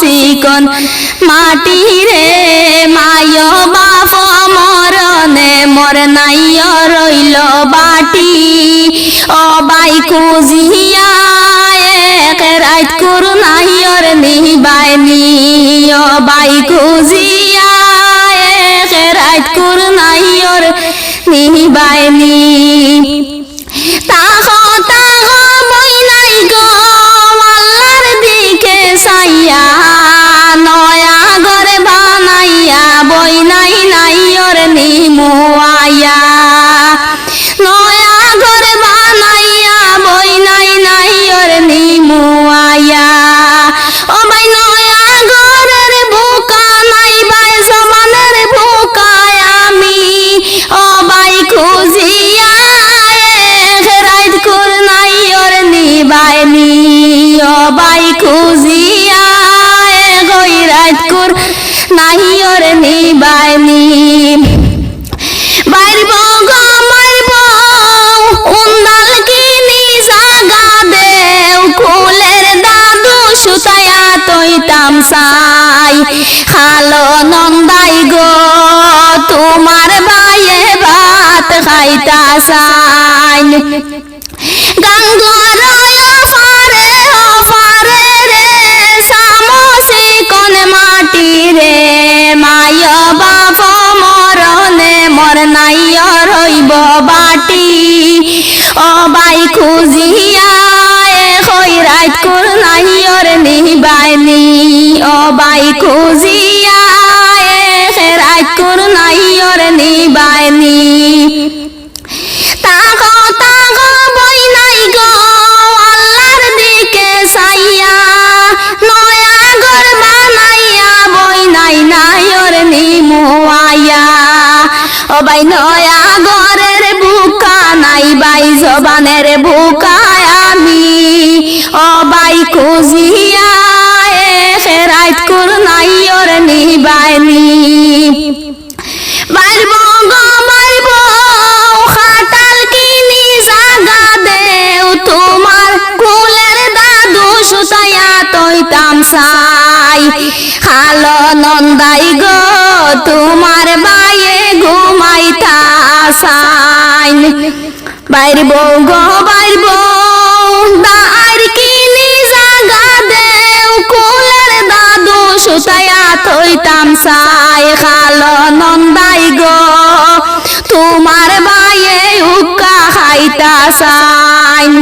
চিকন মাটি রে মায় বাপ মরনে মর নাই রইল বাটি। ও বাই কুজিয়া এক রাত করু নাই ওর নিবাইনি ও বাই কুজিয়া এক রাত করু নাই ওর নিবাইনি কর নাই ওর নিবাইনি বাইরব গো, মারব উন্দাল কিনি জাগা দেও, কুলের দাদু সুতায়া তৈতাম সাই খালো নন্দাই গো, তোমার বাইয়ে ভাত খাইতা সাইন রে মায় বাপ মরনে মর নাই রইব বাটি। ও বাই খুঁজিয়া হই রাত কর নাই নিবাইনি ও বাই খুঁজিয়া রাত কর নাই নিবাইনি ওর নিমুয়াইয়া ও নয়া ঘরের বুকা নাই ভাই, জবানের বুকায় আমি। ও ভাই খুঁজিয়া নাই ওর নিবাইনি। কিনি দেও দাদু খালো নন্দাই গো তোমার বাইয়ে ঘুমাইতা সাইন বাইরব গো বাইরব দার কিনি জাগা দেও, কুলের দাদু সুতায়া থইতাম সাই খালো নন্দাই গো, তোমার বাইয়ে উক্কা খাইতা সাইন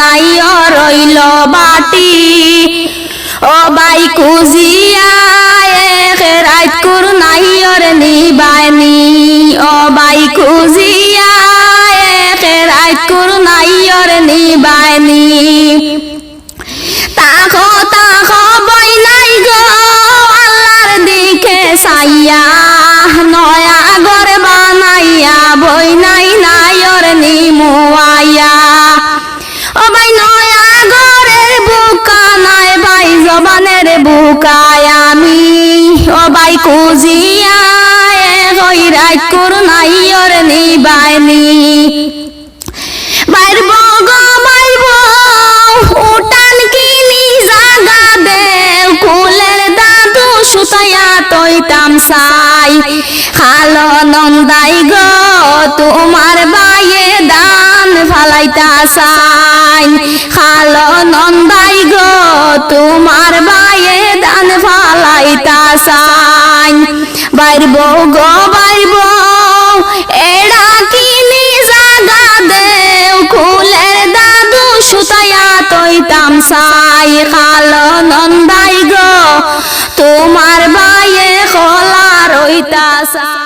নাই রইল বাটি। ও বাই কুজিয়া এক রাত কর নাই ওর নিবাইনি ও বাই কুজিয়া এক রাত কর নাই ওর নিবাইনি তাকো তাকো বই নাই গো আল্লাহর দিকে সাইয়া নয়া ঘর বানাইয়া, বই নাই নাই ওর নিমুয়াইয়া। জবানের বুকায় আমি ও ভাই কুজিয়া হই কর নাই ওর নিবাইনি বাইরব গো বাইরব উঠান কিনি জাগা দেও কুলের দাদু সুতায়া তৈতাম সাই খালো নন্দাই গো, তোমার ফালাইতা সাইন খালো নন্দাই গো, তোমার বাইয়ে দান ফালাইতা সাইন বাইরব গো, বাইরব এড়া কিনি জাগা দেও কুলের দাদু সুতায়া তৈতাম সাই। খালো নন্দাই গো, তোমার বাইয়ে খোলা রইতা সাই।